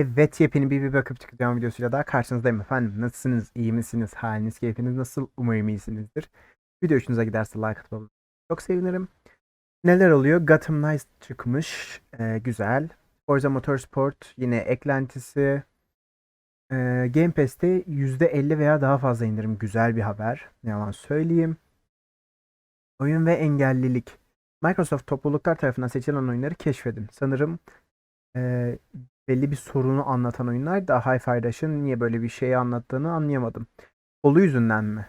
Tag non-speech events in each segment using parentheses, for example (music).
Evet yepyeni bir bir bakıp çıkacağım videosuyla daha karşınızdayım efendim. Nasılsınız? İyi misiniz? Haliniz, keyfiniz nasıl? Umarım iyisinizdir. Video hoşunuza giderse like olmayı çok sevinirim. Neler oluyor? Gotham Knights çıkmış. Ee, güzel. Forza Motorsport yine eklentisi. Ee, Game Pass'te %50 veya daha fazla indirim. Güzel bir haber. Ne yalan söyleyeyim. Oyun ve engellilik. Microsoft topluluklar tarafından seçilen oyunları keşfedin. Sanırım e, belli bir sorunu anlatan oyunlar da Hi-Fi Rush'ın niye böyle bir şeyi anlattığını anlayamadım. Kolu yüzünden mi?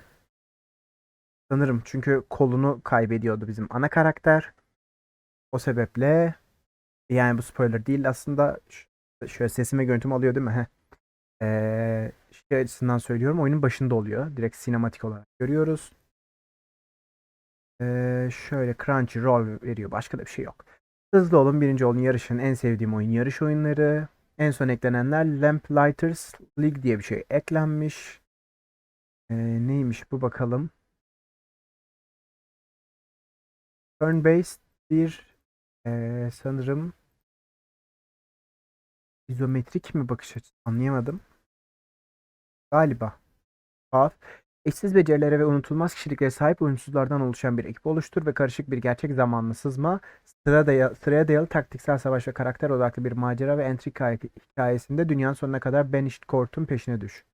Sanırım çünkü kolunu kaybediyordu bizim ana karakter. O sebeple yani bu spoiler değil aslında şöyle sesime görüntümü alıyor değil mi? Heh. Ee, şey açısından söylüyorum oyunun başında oluyor. Direkt sinematik olarak görüyoruz. Ee, şöyle Crunchyroll veriyor. Başka da bir şey yok. Hızlı olun birinci olun yarışın en sevdiğim oyun yarış oyunları. En son eklenenler Lamplighters League diye bir şey eklenmiş. Ee, neymiş bu bakalım. Turn-based bir ee, sanırım izometrik mi bakış açısı anlayamadım. Galiba. Tuhaf. Eşsiz becerilere ve unutulmaz kişiliklere sahip oyunsuzlardan oluşan bir ekip oluştur ve karışık bir gerçek zamanlı sızma, sıra daya- sıraya dayalı taktiksel savaş ve karakter odaklı bir macera ve entrika hikaye- hikayesinde dünyanın sonuna kadar Banished Court'un peşine düş.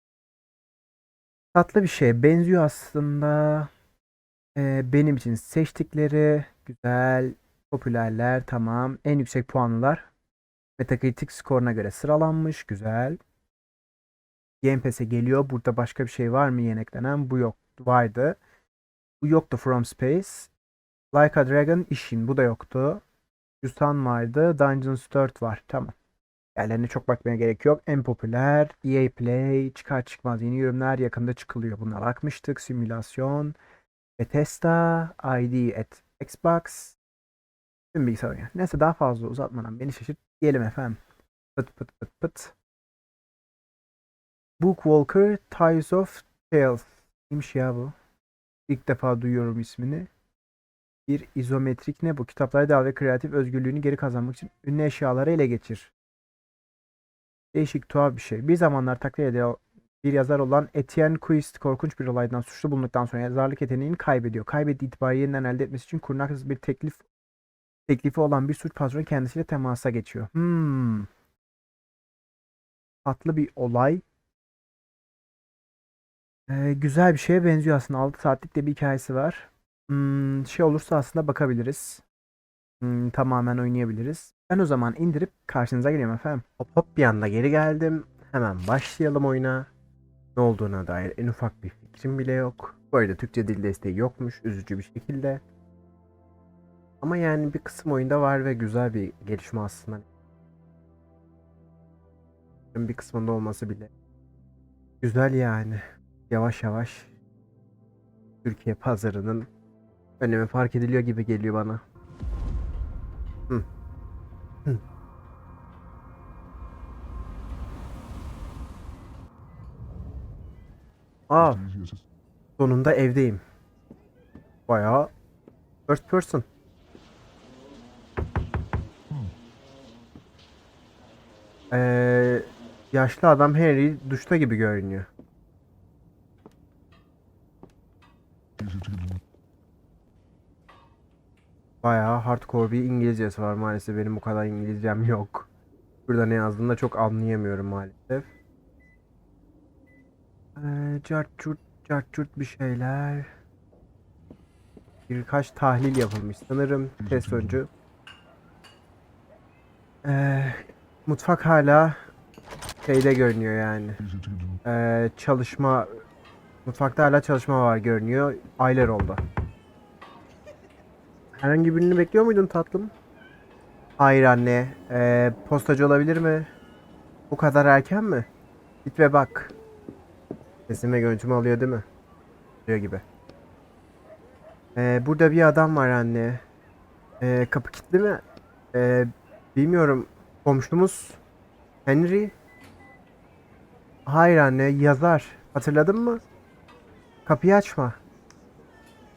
Tatlı bir şey. Benziyor aslında. Ee, benim için seçtikleri güzel, popülerler tamam. En yüksek puanlılar Metacritic skoruna göre sıralanmış. Güzel. Game Pass'e geliyor. Burada başka bir şey var mı yeni eklenen? Bu yok. Vardı. Bu yoktu From Space. Like a Dragon Ishin. Bu da yoktu. Yusan vardı. Dungeons 4 var. Tamam. Yerlerine çok bakmaya gerek yok. En popüler EA Play. Çıkar çıkmaz yeni ürünler yakında çıkılıyor. Buna bakmıştık. Simülasyon. Bethesda. ID at Xbox. Tüm bilgisayar oyunu. Neyse daha fazla uzatmadan beni şaşırt diyelim efendim. Pıt pıt pıt pıt. Bookwalker Ties of Tales. Neymiş ya bu? İlk defa duyuyorum ismini. Bir izometrik ne bu? Kitaplara devam ve kreatif özgürlüğünü geri kazanmak için ünlü eşyaları ele geçir. Değişik tuhaf bir şey. Bir zamanlar taklit edilen bir yazar olan Etienne Quist korkunç bir olaydan suçlu bulunduktan sonra yazarlık yeteneğini kaybediyor. Kaybettiği itibarı yeniden elde etmesi için kurnaz bir teklif teklifi olan bir suç patronu kendisiyle temasa geçiyor. Hmm. Tatlı bir olay. Ee, güzel bir şeye benziyor aslında. 6 saatlik de bir hikayesi var. Hmm, şey olursa aslında bakabiliriz. Hmm, tamamen oynayabiliriz. Ben o zaman indirip karşınıza geliyorum efendim. Hop hop bir anda geri geldim. Hemen başlayalım oyuna. Ne olduğuna dair en ufak bir fikrim bile yok. Bu arada Türkçe dil desteği yokmuş üzücü bir şekilde. Ama yani bir kısım oyunda var ve güzel bir gelişme aslında. Bir kısmında olması bile. Güzel yani. Yavaş yavaş Türkiye pazarının önemi fark ediliyor gibi geliyor bana. Hı. Hı. Aa, sonunda evdeyim. Bayağı first person. Ee, yaşlı adam Henry duşta gibi görünüyor. Bayağı hardcore bir İngilizcesi var maalesef. Benim bu kadar İngilizcem yok. Burada ne yazdığını da çok anlayamıyorum maalesef. Ee, cart curt cart curt bir şeyler. Birkaç tahlil yapılmış sanırım test sonucu. Ee, mutfak hala şeyde görünüyor yani. Ee, çalışma mutfakta hala çalışma var görünüyor. Aylar oldu. Herhangi birini bekliyor muydun tatlım? Hayır anne. Ee, postacı olabilir mi? Bu kadar erken mi? Git ve bak. Sesime görüntümü alıyor değil mi? Diyor gibi. Ee, burada bir adam var anne. Ee, kapı kilitli mi? Ee, bilmiyorum. Komşumuz Henry. Hayır anne yazar. Hatırladın mı? Kapıyı açma.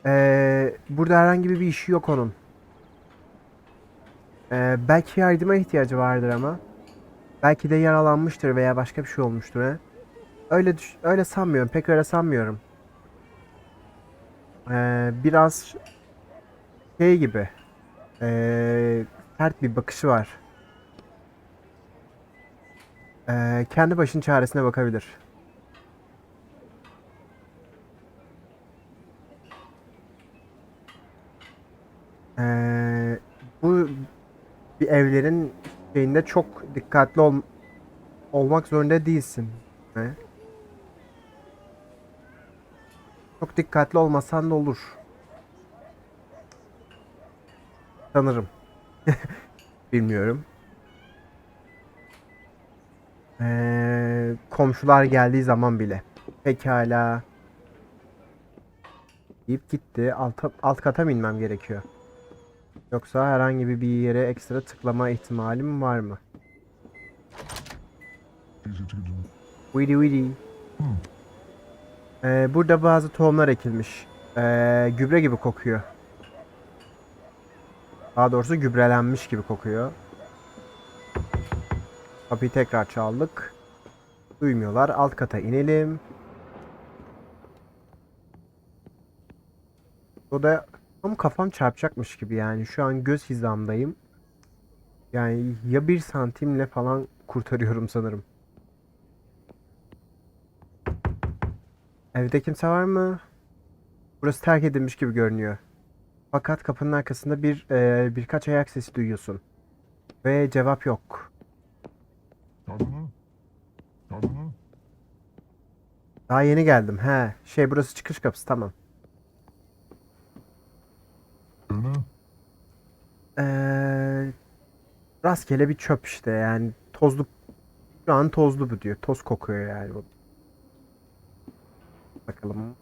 Ee, burada herhangi bir işi yok onun. Ee, belki yardıma ihtiyacı vardır ama. Belki de yaralanmıştır veya başka bir şey olmuştur he. Öyle düş- öyle sanmıyorum. Pek öyle sanmıyorum. Ee, biraz şey gibi. Ee, sert bir bakışı var. Ee, kendi başının çaresine bakabilir. Ee, bu bir evlerin şeyinde çok dikkatli ol, olmak zorunda değilsin. He? Çok dikkatli olmasan da olur. Sanırım. (laughs) Bilmiyorum. Ee, komşular geldiği zaman bile. Pekala. Deyip gitti. Alt, alt kata mı inmem gerekiyor? Yoksa herhangi bir yere ekstra tıklama ihtimalim var mı? Vidi vidi. Ee, burada bazı tohumlar ekilmiş. Ee, gübre gibi kokuyor. Daha doğrusu gübrelenmiş gibi kokuyor. Kapıyı tekrar çaldık. Duymuyorlar. Alt kata inelim. O da tam kafam çarpacakmış gibi yani. Şu an göz hizamdayım. Yani ya bir santimle falan kurtarıyorum sanırım. Evde kimse var mı? Burası terk edilmiş gibi görünüyor. Fakat kapının arkasında bir e, birkaç ayak sesi duyuyorsun. Ve cevap yok. Daha yeni geldim. He, şey burası çıkış kapısı tamam. Ee, rastgele bir çöp işte yani tozlu şu an tozlu bu diyor. Toz kokuyor yani bu. Bakalım.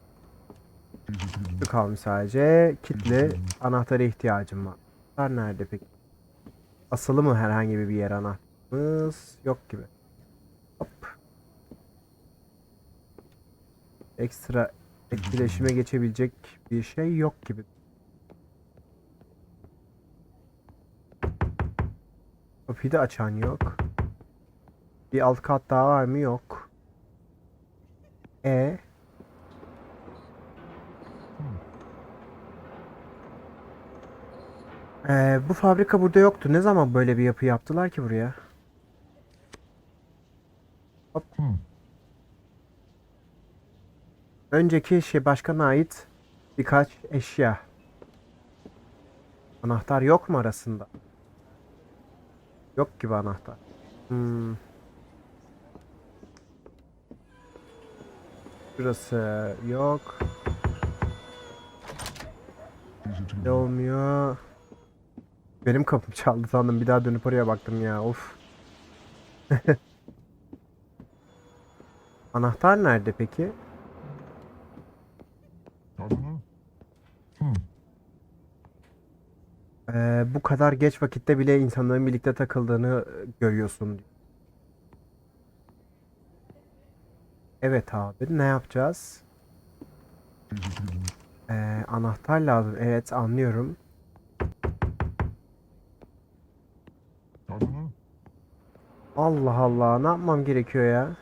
Şu kalmış sadece. Kitli anahtara ihtiyacım var. Anahtar nerede peki? Asılı mı herhangi bir yer anahtarımız? Yok gibi. Hop. Ekstra etkileşime geçebilecek bir şey yok gibi. Kapıyı da açan yok. Bir alt kat daha var mı? Yok. E Ee, bu fabrika burada yoktu. Ne zaman böyle bir yapı yaptılar ki buraya? Hop. Önceki şey başkana ait birkaç eşya. Anahtar yok mu arasında? Yok gibi anahtar. Hmm. Burası yok. Ne olmuyor? Benim kapım çaldı sandım. Bir daha dönüp oraya baktım ya. Of. (laughs) Anahtar nerede peki? Ee, bu kadar geç vakitte bile insanların birlikte takıldığını e, görüyorsun. Evet abi ne yapacağız? Ee, anahtar lazım. Evet anlıyorum. Allah Allah ne yapmam gerekiyor ya?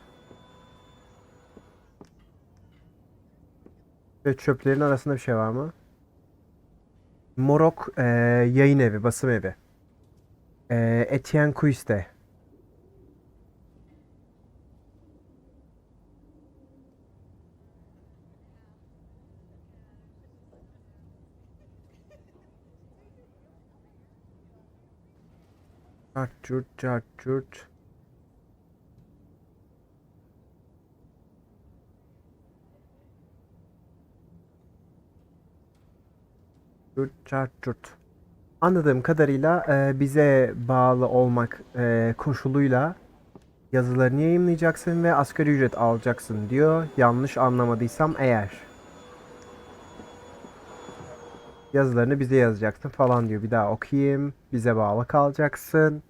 Ve çöplerin arasında bir şey var mı? Morok eee, yayın evi, basım evi. Eee Etienne Kuiste. Cart curt cart curt. Curt. Anladığım kadarıyla e, bize bağlı olmak e, koşuluyla yazılarını yayımlayacaksın ve asgari ücret alacaksın diyor. Yanlış anlamadıysam eğer. Yazılarını bize yazacaksın falan diyor. Bir daha okuyayım. Bize bağlı kalacaksın.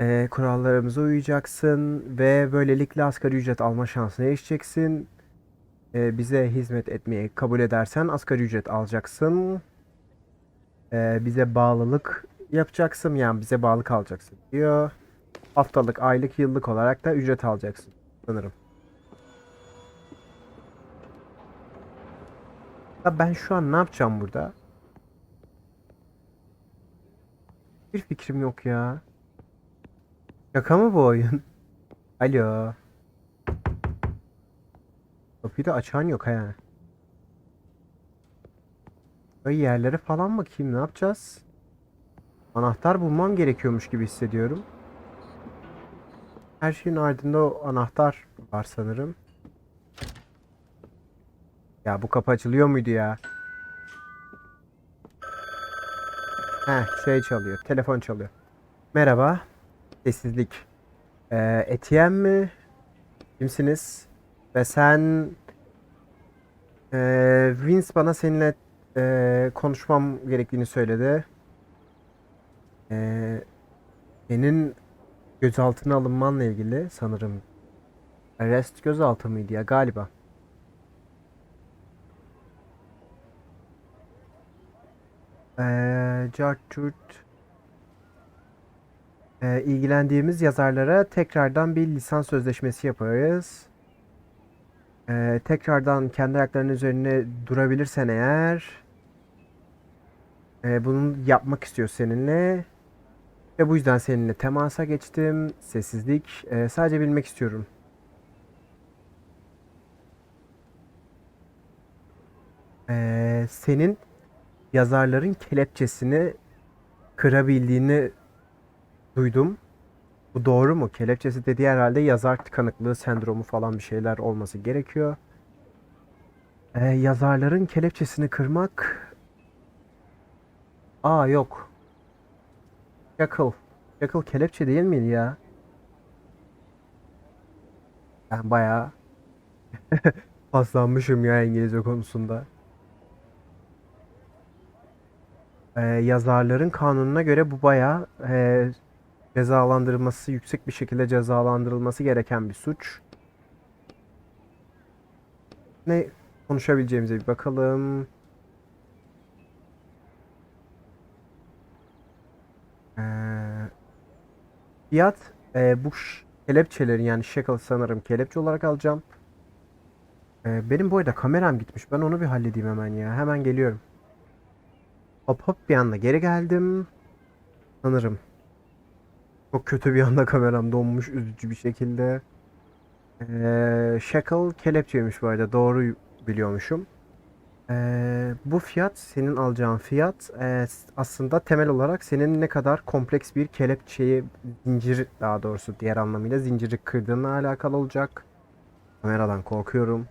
E, kurallarımıza uyacaksın ve böylelikle asgari ücret alma şansına erişeceksin. E, bize hizmet etmeyi kabul edersen asgari ücret alacaksın. E, bize bağlılık yapacaksın yani bize bağlı kalacaksın diyor. Haftalık, aylık, yıllık olarak da ücret alacaksın sanırım. Ya ben şu an ne yapacağım burada? Bir fikrim yok ya. Şaka mı bu oyun? (laughs) Alo. Kapıyı da açan yok ha. Böyle yerlere falan bakayım ne yapacağız? Anahtar bulmam gerekiyormuş gibi hissediyorum. Her şeyin ardında o anahtar var sanırım. Ya bu kapı açılıyor muydu ya? Heh şey çalıyor. Telefon çalıyor. Merhaba. Sessizlik. Ee, Etienne mi? Kimsiniz? Ve sen... Ee, Vince bana seninle ee, konuşmam gerektiğini söyledi. Ee, senin gözaltına alınmanla ilgili sanırım. Arrest gözaltı mıydı ya galiba. Ee, Cart Curt. Ee, ilgilendiğimiz yazarlara tekrardan bir lisans sözleşmesi yaparız. Ee, tekrardan kendi ayaklarının üzerine durabilirsen eğer e, bunu yapmak istiyor seninle ve bu yüzden seninle temasa geçtim. Sessizlik. Ee, sadece bilmek istiyorum. Ee, senin yazarların kelepçesini kırabildiğini duydum. Bu doğru mu? Kelepçesi dediği herhalde yazar tıkanıklığı sendromu falan bir şeyler olması gerekiyor. Ee, yazarların kelepçesini kırmak... Aa yok. Shackle. Shackle kelepçe değil miydi ya? Ben bayağı (laughs) paslanmışım ya İngilizce konusunda. Ee, yazarların kanununa göre bu bayağı e, cezalandırılması, yüksek bir şekilde cezalandırılması gereken bir suç. Ne konuşabileceğimize bir bakalım. Ee, fiyat e, bu kelepçelerin yani shackle sanırım kelepçe olarak alacağım. Ee, benim bu arada kameram gitmiş. Ben onu bir halledeyim hemen ya. Hemen geliyorum. Hop hop bir anda geri geldim. Sanırım. Çok kötü bir anda kameram donmuş üzücü bir şekilde. Ee, shackle kelepçeymiş bu arada. Doğru biliyormuşum. Ee, bu fiyat senin alacağın fiyat ee, aslında temel olarak senin ne kadar kompleks bir kelepçeyi zincir daha doğrusu diğer anlamıyla zinciri kırdığınla alakalı olacak. Kameradan korkuyorum.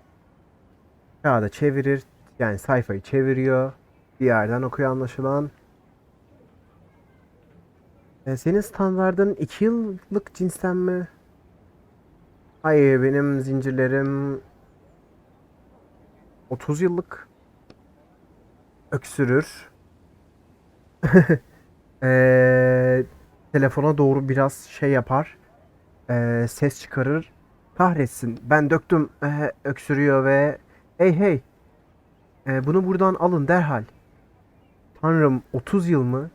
Kağıda çevirir yani sayfayı çeviriyor. Bir yerden okuyor anlaşılan. Ee, senin standardın 2 yıllık cinsten mi? Hayır benim zincirlerim 30 yıllık öksürür. (laughs) Ee, telefona doğru biraz şey yapar. Ee, ses çıkarır. Kahretsin. Ben döktüm. Ee, öksürüyor ve hey hey. Ee, bunu buradan alın derhal. Tanrım 30 yıl mı?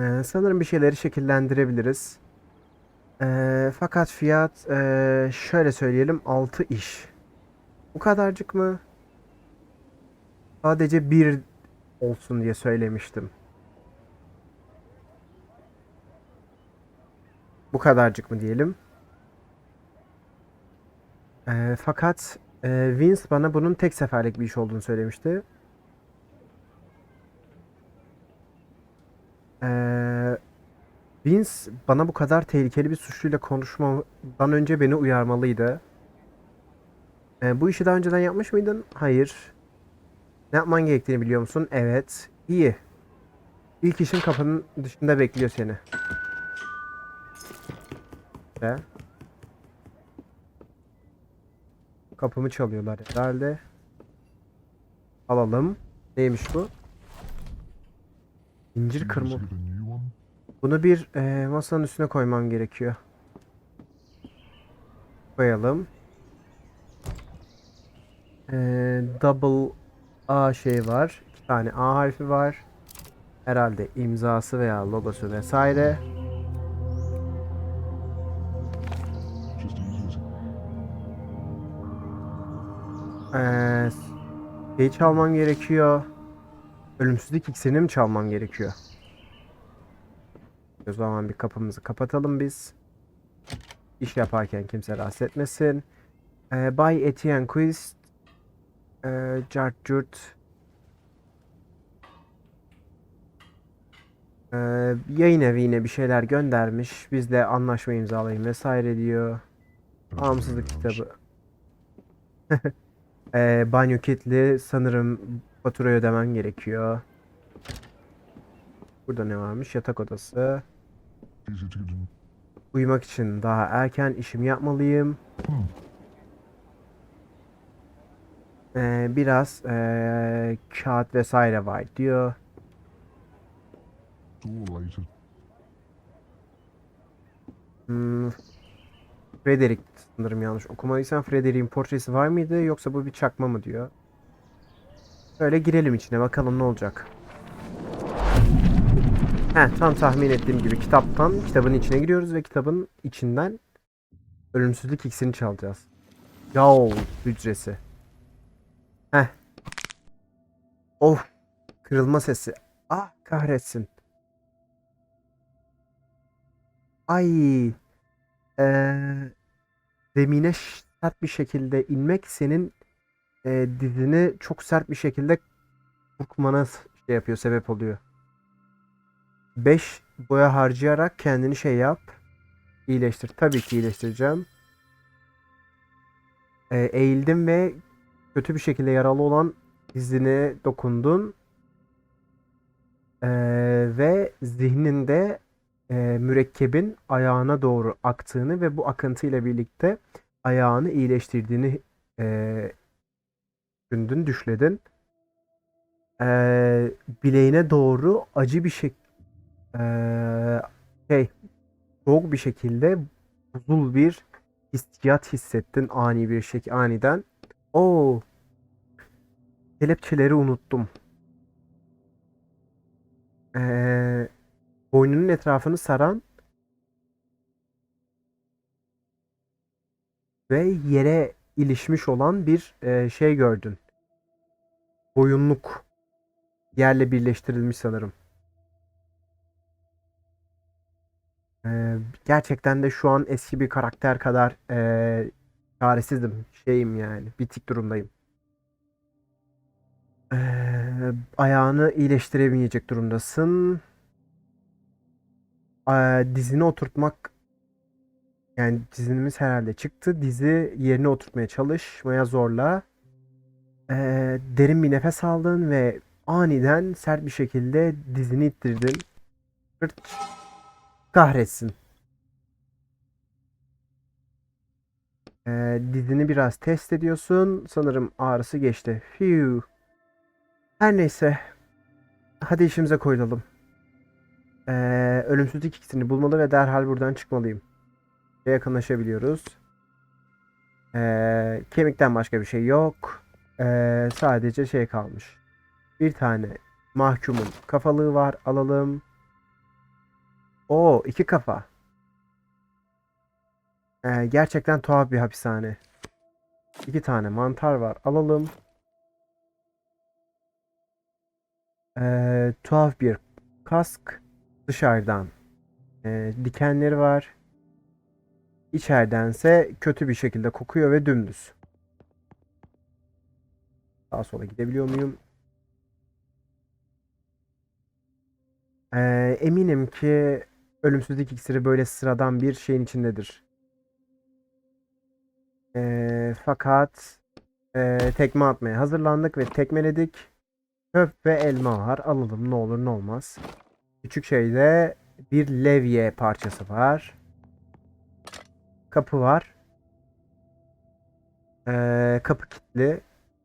Ee, sanırım bir şeyleri şekillendirebiliriz. Ee, fakat fiyat ee, şöyle söyleyelim 6 iş. Bu kadarcık mı? Sadece bir olsun diye söylemiştim. Bu kadarcık mı diyelim? Ee, fakat ee, Vince bana bunun tek seferlik bir iş olduğunu söylemişti. Ee, Vince bana bu kadar tehlikeli bir suçluyla konuşmadan önce beni uyarmalıydı. Ee, bu işi daha önceden yapmış mıydın? Hayır. Ne yapman gerektiğini biliyor musun? Evet. İyi. İlk işin kapının dışında bekliyor seni. Ve kapımı çalıyorlar herhalde. Alalım. Neymiş bu? İncir kırma. Bunu bir e, masanın üstüne koymam gerekiyor. Koyalım. E, double A şey var. İki tane A harfi var. Herhalde imzası veya logosu vesaire. Ee, şeyi çalmam gerekiyor. Ölümsüzlük iksirini mi çalmam gerekiyor? O zaman bir kapımızı kapatalım biz. İş yaparken kimse rahatsız etmesin. Ee, Bay Etienne Quist. Ee, Cart Curt. Ee, yayın evi yine bir şeyler göndermiş. Biz de anlaşma imzalayın vesaire diyor. Bağımsızlık kitabı. (laughs) Ee, banyo kitli sanırım faturayı ödemen gerekiyor. Burada ne varmış? Yatak odası. Uyumak için daha erken işimi yapmalıyım. Ee, biraz ee, kağıt vesaire var diyor. Hmm, Frederick sanırım yanlış okumadıysam Frederick'in portresi var mıydı yoksa bu bir çakma mı diyor. Böyle girelim içine bakalım ne olacak. Heh, tam tahmin ettiğim gibi kitaptan kitabın içine giriyoruz ve kitabın içinden ölümsüzlük iksirini çalacağız. Yav hücresi. Heh. Of. Kırılma sesi. Ah kahretsin. Ay. Eee zemine sert bir şekilde inmek senin e, dizini çok sert bir şekilde burkmana şey yapıyor, sebep oluyor. 5 boya harcayarak kendini şey yap. iyileştir. Tabii ki iyileştireceğim. E, eğildin ve kötü bir şekilde yaralı olan dizine dokundun. E, ve zihninde e, mürekkebin ayağına doğru aktığını ve bu akıntıyla birlikte ayağını iyileştirdiğini e, düşündün, düşledin. E, bileğine doğru acı bir şey e, şey soğuk bir şekilde buzul bir hissiyat hissettin ani bir şekilde aniden. Oo. Kelepçeleri unuttum. Eee boynunun etrafını saran ve yere ilişmiş olan bir e, şey gördün. Boyunluk yerle birleştirilmiş sanırım. E, gerçekten de şu an eski bir karakter kadar e, çaresizdim. Şeyim yani. Bitik durumdayım. E, ayağını iyileştiremeyecek durumdasın. Eee, dizini oturtmak yani dizinimiz herhalde çıktı. Dizi yerine oturtmaya çalışmaya zorla. Eee, derin bir nefes aldın ve aniden sert bir şekilde dizini ittirdin. Hırt. Kahretsin. Eee, dizini biraz test ediyorsun. Sanırım ağrısı geçti. Phew. Her neyse. Hadi işimize koyulalım. Ee, ölümsüzlük ikisini bulmalı ve derhal buradan çıkmalıyım. Yakınlaşabiliyoruz. Ee, kemikten başka bir şey yok. Ee, sadece şey kalmış. Bir tane mahkumun kafalığı var. Alalım. O iki kafa. Ee, gerçekten tuhaf bir hapishane. İki tane mantar var. Alalım. Ee, tuhaf bir kask dışarıdan e, dikenleri var. İçeridense kötü bir şekilde kokuyor ve dümdüz. Sağa sola gidebiliyor muyum? Ee, eminim ki ölümsüzlük iksiri böyle sıradan bir şeyin içindedir. Ee, fakat e, tekme atmaya hazırlandık ve tekmeledik. Çöp ve elma var. Alalım ne olur ne olmaz. Küçük şeyde bir levye parçası var. Kapı var. Ee, kapı kilitli.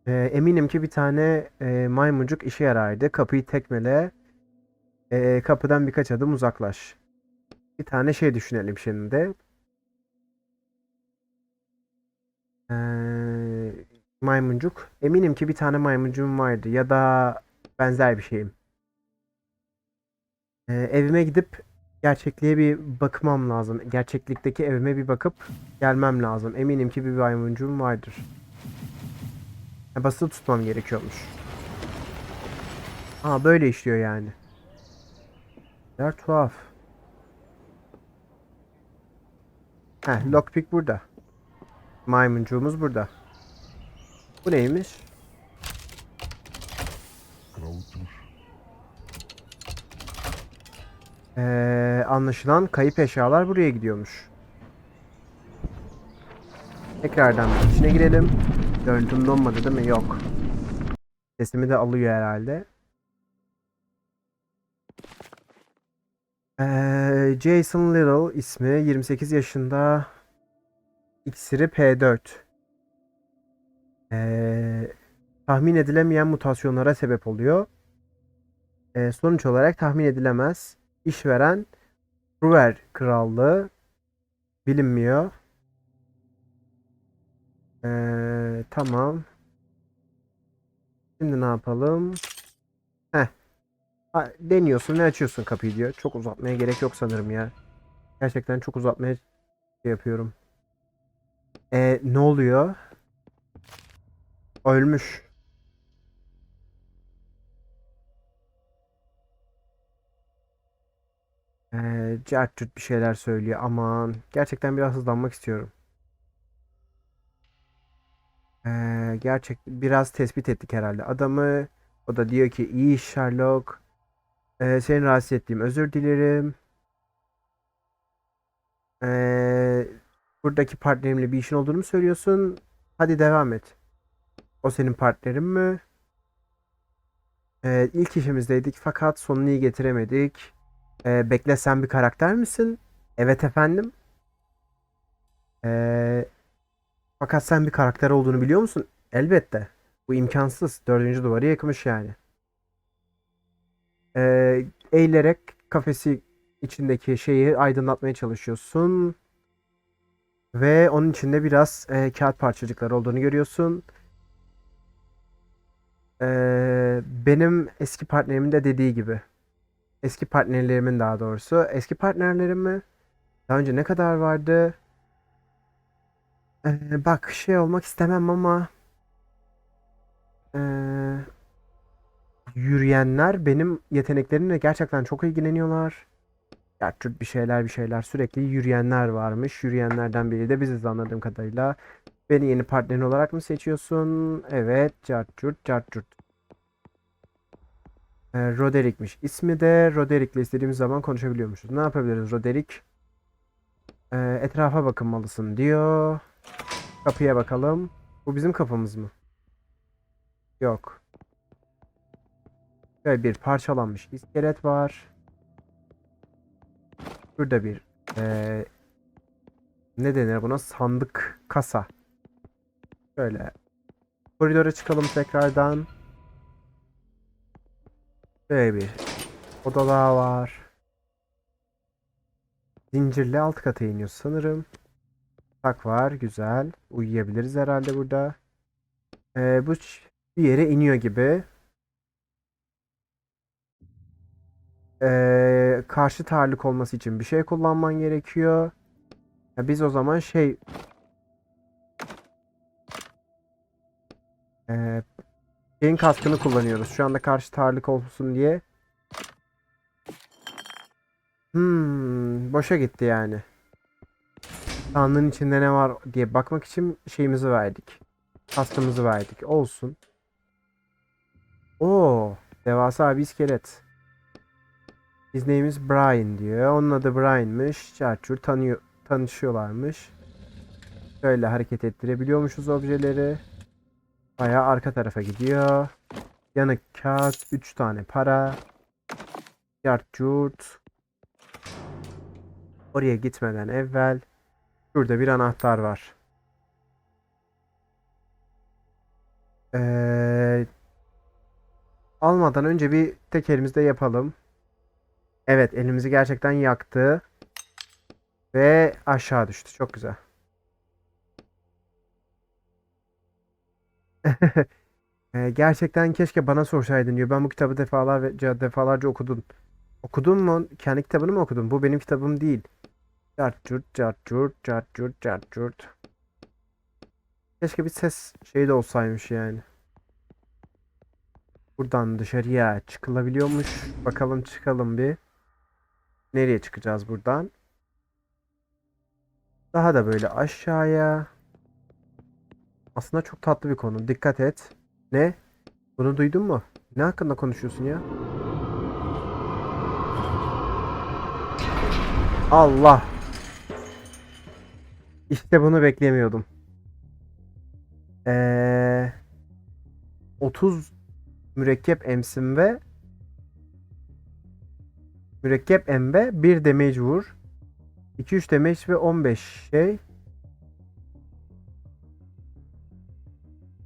Ee, eminim ki bir tane e, maymuncuk işe yarardı. Kapıyı tekmele. Ee, kapıdan birkaç adım uzaklaş. Bir tane şey düşünelim şimdi. Ee, maymuncuk. Eminim ki bir tane maymuncuğum vardı ya da benzer bir şeyim. Ee, evime gidip gerçekliğe bir bakmam lazım. Gerçeklikteki evime bir bakıp gelmem lazım. Eminim ki bir maymuncuğum vardır. Ha, basılı tutmam gerekiyormuş. Aa böyle işliyor yani. Neler tuhaf. Heh, lockpick burada. Maymuncuğumuz burada. Bu neymiş? Ee, anlaşılan kayıp eşyalar buraya gidiyormuş. Tekrardan içine girelim. Görüntüm donmadı değil mi? Yok. Sesimi de alıyor herhalde. Ee, Jason Little ismi 28 yaşında iksiri P4 Ee, tahmin edilemeyen mutasyonlara sebep oluyor. Ee, sonuç olarak tahmin edilemez işveren Ruver Krallığı bilinmiyor. Ee, tamam. Şimdi ne yapalım? Heh. Deniyorsun ve açıyorsun kapıyı diyor. Çok uzatmaya gerek yok sanırım ya. Gerçekten çok uzatmaya şey yapıyorum. Ee, ne oluyor? Ölmüş. Ee, cart curt bir şeyler söylüyor. Aman. Gerçekten biraz hızlanmak istiyorum. Ee, gerçek biraz tespit ettik herhalde adamı. O da diyor ki iyi iş Sherlock. Ee, seni rahatsız ettiğim özür dilerim. Ee, buradaki partnerimle bir işin olduğunu mu söylüyorsun? Hadi devam et. O senin partnerin mi? Ee, ilk işimizdeydik fakat sonunu iyi getiremedik. Ee, bekle sen bir karakter misin? Evet efendim. Ee, fakat sen bir karakter olduğunu biliyor musun? Elbette. Bu imkansız. Dördüncü duvarı yıkmış yani. Ee, eğilerek kafesi içindeki şeyi aydınlatmaya çalışıyorsun. Ve onun içinde biraz e, kağıt parçacıkları olduğunu görüyorsun. Ee, benim eski partnerimin de dediği gibi. Eski partnerlerimin daha doğrusu. Eski partnerlerim mi? Daha önce ne kadar vardı? Ee, bak şey olmak istemem ama ee, yürüyenler benim yeteneklerimle gerçekten çok ilgileniyorlar. Gerçek bir şeyler bir şeyler sürekli yürüyenler varmış. Yürüyenlerden biri de biziz anladığım kadarıyla. Beni yeni partnerin olarak mı seçiyorsun? Evet. Cartcurt, cartcurt. Ee, Roderik'miş. İsmi de Roderik'le istediğimiz zaman konuşabiliyormuşuz. Ne yapabiliriz Roderik? Ee, etrafa bakınmalısın diyor. Kapıya bakalım. Bu bizim kapımız mı? Yok. Şöyle bir parçalanmış iskelet var. Burada bir ee, ne denir buna? Sandık kasa. Şöyle koridora çıkalım tekrardan. Böyle bir oda daha var. Zincirli alt kata iniyor sanırım. Tak var. Güzel. Uyuyabiliriz herhalde burada. Ee, bu bir yere iniyor gibi. Ee, karşı ağırlık olması için bir şey kullanman gerekiyor. Ya biz o zaman şey ee, şeyin kaskını kullanıyoruz. Şu anda karşı ağırlık olsun diye. Hmm, boşa gitti yani. Sandığın içinde ne var diye bakmak için şeyimizi verdik. Kaskımızı verdik. Olsun. Oo, devasa bir iskelet. His name is Brian diyor. Onun adı Brian'mış. Çarçur tanıyor, tanışıyorlarmış. Şöyle hareket ettirebiliyormuşuz objeleri. Bayağı arka tarafa gidiyor. Yanık kağıt, 3 tane para. Yartcurt. Oraya gitmeden evvel şurada bir anahtar var. Ee, almadan önce bir tek elimizde yapalım. Evet, elimizi gerçekten yaktı. Ve aşağı düştü. Çok güzel. (laughs) Ee, gerçekten keşke bana sorsaydın diyor. Ben bu kitabı defalarca defalarca okudum. Okudun mu? Kendi kitabını mı okudun? Bu benim kitabım değil. Cart curt cart curt cart curt cart curt. Keşke bir ses şeyi de olsaymış yani. Buradan dışarıya çıkılabiliyormuş. Bakalım çıkalım bir. Nereye çıkacağız buradan? Daha da böyle aşağıya. Aslında çok tatlı bir konu. Dikkat et. Ne? Bunu duydun mu? Ne hakkında konuşuyorsun ya? Allah. İşte bunu beklemiyordum. Ee, 30 mürekkep emsim ve mürekkep embe 1 damage vur. 2-3 damage ve 15 şey.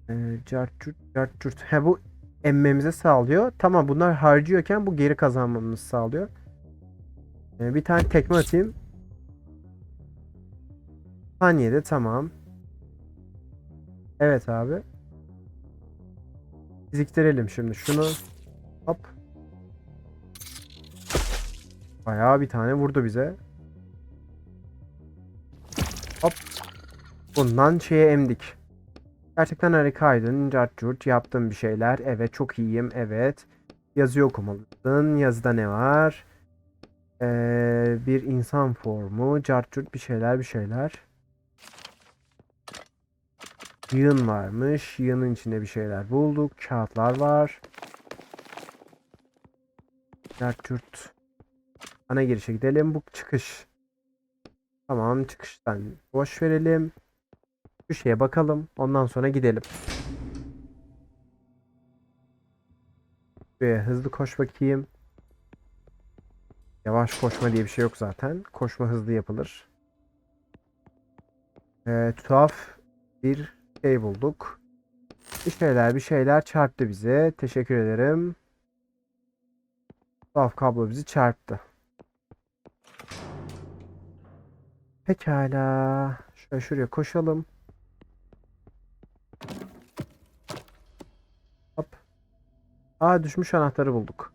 Ee, cart curt, cart curt. He bu emmemize sağlıyor. Tamam bunlar harcıyorken bu geri kazanmamızı sağlıyor. Ee, bir tane tekme atayım. Saniyede tamam. Evet abi. Fiziktirelim şimdi şunu. Hop. Bayağı bir tane vurdu bize. Hop. Bundan şeye emdik. Gerçekten harikaydın. Cart curt yaptım bir şeyler. Evet çok iyiyim. Evet. Yazıyı okumalısın. Yazıda ne var? Ee, bir insan formu. Cart curt bir şeyler bir şeyler. Yığın varmış. Yığının içinde bir şeyler bulduk. Kağıtlar var. Cart curt. Ana girişe gidelim. Bu çıkış. Tamam çıkıştan boş verelim. Şu şeye bakalım. Ondan sonra gidelim. Şuraya hızlı koş bakayım. Yavaş koşma diye bir şey yok zaten. Koşma hızlı yapılır. Ee, tuhaf bir şey bulduk. Bir şeyler bir şeyler çarptı bize. Teşekkür ederim. Tuhaf kablo bizi çarptı. Pekala. Şöyle şuraya koşalım. Hop. Aa düşmüş anahtarı bulduk.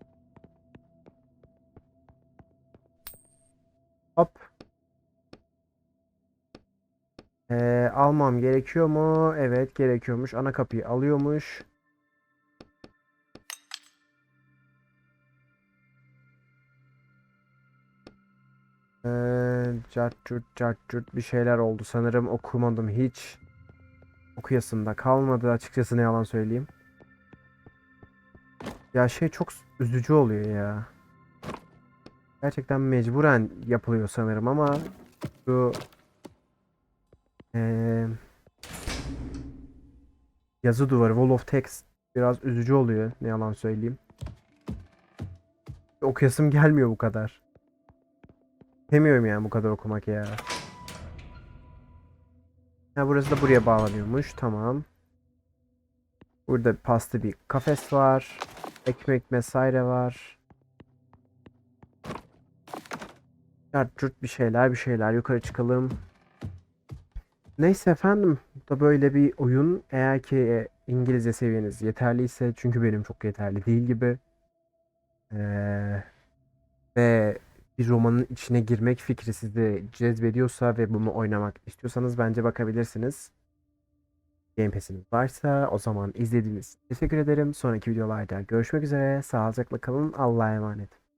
Hop. Ee, almam gerekiyor mu? Evet gerekiyormuş. Ana kapıyı alıyormuş. Ee, cart curt cart curt bir şeyler oldu sanırım okumadım hiç. Okuyasım da kalmadı açıkçası ne yalan söyleyeyim. Ya şey çok üzücü oluyor ya. Gerçekten mecburen yapılıyor sanırım ama bu eee, yazı duvarı Wall of Text biraz üzücü oluyor ne yalan söyleyeyim. Okuyasım gelmiyor bu kadar. Demiyorum yani bu kadar okumak ya. Ha burası da buraya bağlanıyormuş. Tamam. Burada pasta bir kafes var. Ekmek vesaire var. Cart curt bir şeyler bir şeyler yukarı çıkalım. Neyse efendim. Da böyle bir oyun. Eğer ki e, İngilizce seviyeniz yeterliyse çünkü benim çok yeterli değil gibi. Ee, ve bir romanın içine girmek fikri sizi cezbediyorsa ve bunu oynamak istiyorsanız bence bakabilirsiniz. Game Pass'iniz varsa o zaman izlediğiniz için teşekkür ederim. Sonraki videolarda görüşmek üzere. Sağlıcakla kalın. Allah'a emanet.